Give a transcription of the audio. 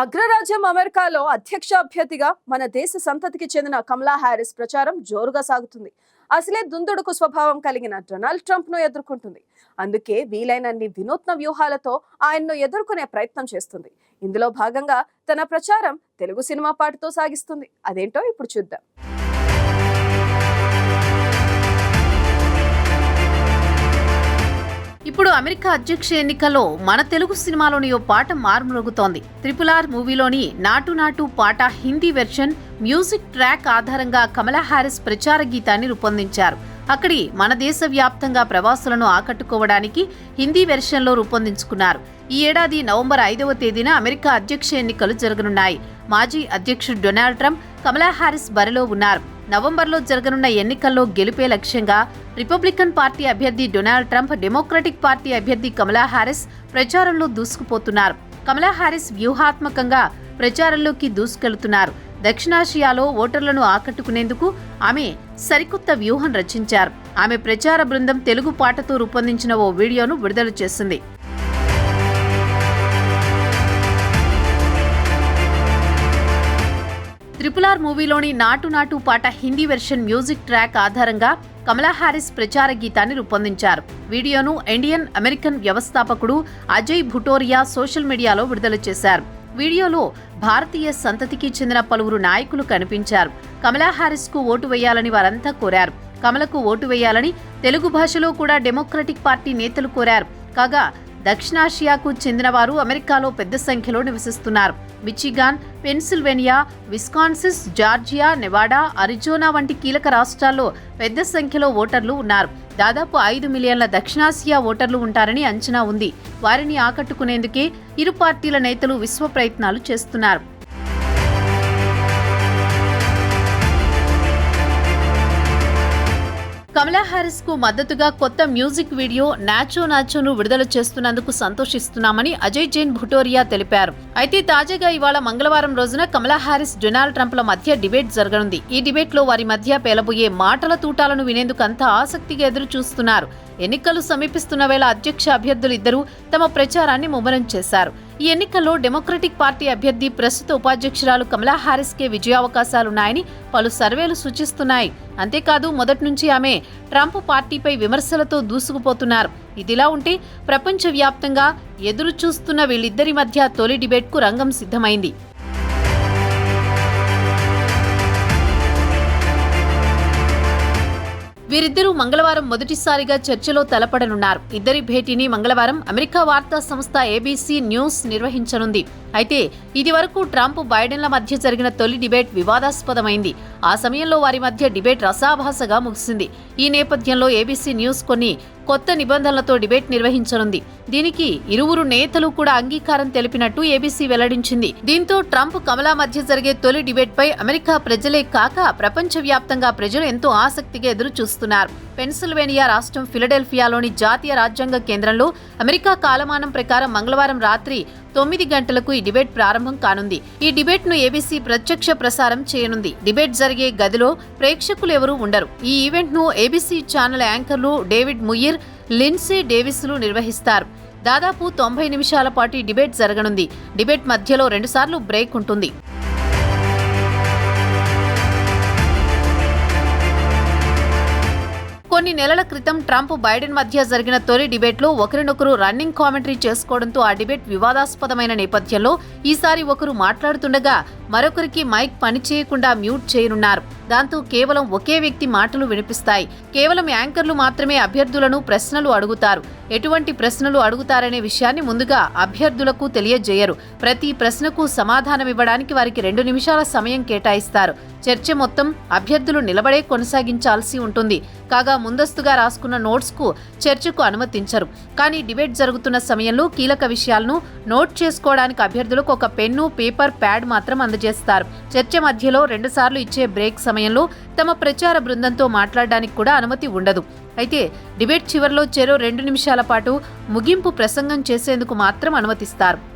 అగ్రరాజ్యం అమెరికాలో అధ్యక్ష అభ్యర్థిగా మన దేశ సంతతికి చెందిన కమలా హ్యారిస్ ప్రచారం జోరుగా సాగుతుంది. అసలే దుందుడుకు స్వభావం కలిగిన డొనాల్డ్ ట్రంప్ను ఎదుర్కొంటుంది. అందుకే వీలైనన్ని వినూత్న వ్యూహాలతో ఆయన్ను ఎదుర్కొనే ప్రయత్నం చేస్తుంది. ఇందులో భాగంగా తన ప్రచారం తెలుగు సినిమా పాటతో సాగిస్తుంది. అదేంటో ఇప్పుడు చూద్దాం. ఇప్పుడు అమెరికా అధ్యక్ష ఎన్నికల్లో మన తెలుగు సినిమాలోని ఓ పాట మారుమ్రోగుతోంది. త్రిపుల్ ఆర్ మూవీలోని నాటు నాటు పాట హిందీ వెర్షన్ మ్యూజిక్ ట్రాక్ ఆధారంగా కమలా హారిస్ ప్రచార గీతాన్ని రూపొందించారు. అక్కడి మన దేశ వ్యాప్తంగా ప్రవాసులను ఆకట్టుకోవడానికి హిందీ వెర్షన్లో రూపొందించుకున్నారు. ఈ ఏడాది నవంబర్ ఐదవ తేదీన అమెరికా అధ్యక్ష ఎన్నికలు జరగనున్నాయి. మాజీ అధ్యక్షుడు డొనాల్డ్ ట్రంప్ కమలా హారిస్ బరిలో ఉన్నారు. నవంబర్లో జరగనున్న ఎన్నికల్లో గెలిపే లక్ష్యంగా రిపబ్లికన్ పార్టీ అభ్యర్థి డొనాల్డ్ ట్రంప్ డెమోక్రటిక్ పార్టీ అభ్యర్థి కమలా హారిస్ ప్రచారంలో దూసుకుపోతున్నారు. కమలా హారిస్ వ్యూహాత్మకంగా ప్రచారంలోకి దూసుకెళ్తున్నారు. దక్షిణాసియాలో ఓటర్లను ఆకట్టుకునేందుకు ఆమె సరికొత్త వ్యూహం రచించారు. ఆమె ప్రచార బృందం తెలుగు పాటతో రూపొందించిన ఓ వీడియోను విడుదల చేసింది. త్రిపుల్ ఆర్ మూవీలోని నాటు నాటు పాట హిందీ వెర్షన్ మ్యూజిక్ ట్రాక్ ఆధారంగా కమలా హారిస్ ప్రచార గీతాన్ని రూపొందించారు. వీడియోను ఇండియన్ అమెరికన్ వ్యవస్థాపకుడు అజయ్ భుటోరియా సోషల్ మీడియాలో విడుదల చేశారు. వీడియోలో భారతీయ సంతతికి చెందిన పలువురు నాయకులు కనిపించారు. కమలా హారిస్కు ఓటు వేయాలని వారంతా కోరారు. కమలకు ఓటు వేయాలని తెలుగు భాషలో కూడా డెమోక్రటిక్ పార్టీ నేతలు కోరారు. కాగా దక్షిణాసియాకు చెందినవారు అమెరికాలో పెద్ద సంఖ్యలో నివసిస్తున్నారు. Michigan Pennsylvania Wisconsin Georgia Nevada Arizona వంటి కీలక రాష్ట్రాల్లో పెద్ద సంఖ్యలో ఓటర్లు ఉన్నారు. దాదాపు ఐదు మిలియన్ల దక్షిణాసియా ఓటర్లు ఉంటారని అంచనా ఉంది. వారిని ఆకట్టుకునేందుకే ఇరు పార్టీల నేతలు విశ్వ ప్రయత్నాలు చేస్తున్నారు. కమలా హారిస్కు మద్దతుగా కొత్త మ్యూజిక్ వీడియో నాచో నాచోను విడుదల చేస్తున్నందుకు సంతోషిస్తున్నామని అజయ్ జైన్ భుటోరియా తెలిపారు. అయితే తాజాగా ఇవాళ మంగళవారం రోజున కమలా హారిస్ డొనాల్డ్ ట్రంప్ల మధ్య డిబేట్ జరగనుంది. ఈ డిబేట్లో వారి మధ్య పేలబోయే మాటల తూటాలను వినేందుకు అంతా ఆసక్తిగా ఎదురు చూస్తున్నారు ఎన్నికలు సమీపిస్తున్న వేళ అధ్యక్ష అభ్యర్థులు ఇద్దరూ తమ ప్రచారాన్ని ముమ్మరం చేశారు. ఈ ఎన్నికల్లో డెమోక్రటిక్ పార్టీ అభ్యర్థి ప్రస్తుత ఉపాధ్యక్షురాలు కమలా హారిస్కే విజయావకాశాలున్నాయని పలు సర్వేలు సూచిస్తున్నాయి. అంతేకాదు మొదటి నుంచి ఆమె ట్రంప్ పార్టీపై విమర్శలతో దూసుకుపోతున్నారు. ఇదిలా ఉంటే ప్రపంచవ్యాప్తంగా ఎదురు చూస్తున్న వీళ్ళిద్దరి మధ్య తొలి డిబేట్కు రంగం సిద్ధమైంది. వీరిద్దరూ మంగళవారం మొదటిసారిగా చర్చలో తలపడనున్నారు. ఇద్దరి భేటీని మంగళవారం అమెరికా వార్తా సంస్థ ఏబీసీ న్యూస్ నిర్వహించనుంది. అయితే ఇది వరకు ట్రంప్ బైడెన్ల మధ్య జరిగిన తొలి డిబేట్ వివాదాస్పదమైంది. ఆ సమయంలో వారి మధ్య డిబేట్ రసాభాసగా ముగిసింది. ఈ నేపథ్యంలో ఏబీసీ న్యూస్ కొన్ని కొత్త నిబంధనలతో డిబేట్ నిర్వహించనుంది. దీనికి ఇరువురు నేతలు కూడా అంగీకారం తెలిపినట్టు ఏబీసీ వెల్లడించింది. దీంతో ట్రంప్ కమలా మధ్య జరిగే తొలి డిబేట్ పై అమెరికా ప్రజలే కాక ప్రపంచవ్యాప్తంగా ప్రజలు ఎంతో ఆసక్తిగా ఎదురు చూస్తున్నారు పెన్సిల్వేనియా రాష్ట్రం ఫిలడెల్ఫియాలోని జాతీయ రాజ్యాంగ కేంద్రంలో అమెరికా కాలమానం ప్రకారం మంగళవారం రాత్రి తొమ్మిది గంటలకు ఈ డిబేట్ ప్రారంభం కానుంది. ఈ డిబేట్ను ఏబీసీ ప్రత్యక్ష ప్రసారం చేయనుంది. డిబేట్ జరిగే గదిలో ప్రేక్షకులు ఎవరూ ఉండరు. ఈ ఈవెంట్ను ఏబీసీ ఛానల్ యాంకర్లు డేవిడ్ ముయిర్ లిన్సీ డేవిస్లు నిర్వహిస్తారు. దాదాపు తొంభై నిమిషాల పాటు డిబేట్ జరగనుంది. డిబేట్ మధ్యలో రెండుసార్లు బ్రేక్ ఉంటుంది. కొన్ని నెలల క్రితం ట్రంప్ బైడెన్ మధ్య జరిగిన తొలి డిబేట్లో ఒకరినొకరు రన్నింగ్ కామెంటరీ చేసుకోవడంతో ఆ డిబేట్ వివాదాస్పదమైన నేపథ్యంలో ఈసారి ఒకరు మాట్లాడుతుండగా మరొకరికి మైక్ పనిచేయకుండా మ్యూట్ చేయనున్నారు. దాంతో కేవలం ఒకే వ్యక్తి మాటలు వినిపిస్తాయి. కేవలం యాంకర్లు మాత్రమే అభ్యర్థులను ప్రశ్నలు అడుగుతారు. ఎటువంటి ప్రశ్నలు అడుగుతారనే విషయాన్ని ముందుగా అభ్యర్థులకు తెలియజేయరు. ప్రతి ప్రశ్నకు సమాధానమివ్వడానికి వారికి రెండు నిమిషాల సమయం కేటాయిస్తారు. చర్చ మొత్తం అభ్యర్థులు నిలబడే కొనసాగించాల్సి ఉంటుంది. కాగా ముందస్తుగా రాసుకున్న నోట్స్కు చర్చకు అనుమతించరు. కానీ డిబేట్ జరుగుతున్న సమయంలో కీలక విషయాలను నోట్ చేసుకోవడానికి అభ్యర్థులకు ఒక పెన్ను పేపర్ ప్యాడ్ మాత్రం అందజేస్తారు. చేస్తారు. చర్చ మధ్యలో రెండుసార్లు ఇచ్చే బ్రేక్ సమయంలో తమ ప్రచార బృందంతో మాట్లాడడానికి కూడా అనుమతి ఉండదు. అయితే డిబేట్ చివరిలో చెరో రెండు నిమిషాల పాటు ముగింపు ప్రసంగం చేసేందుకు మాత్రం అనుమతిస్తారు.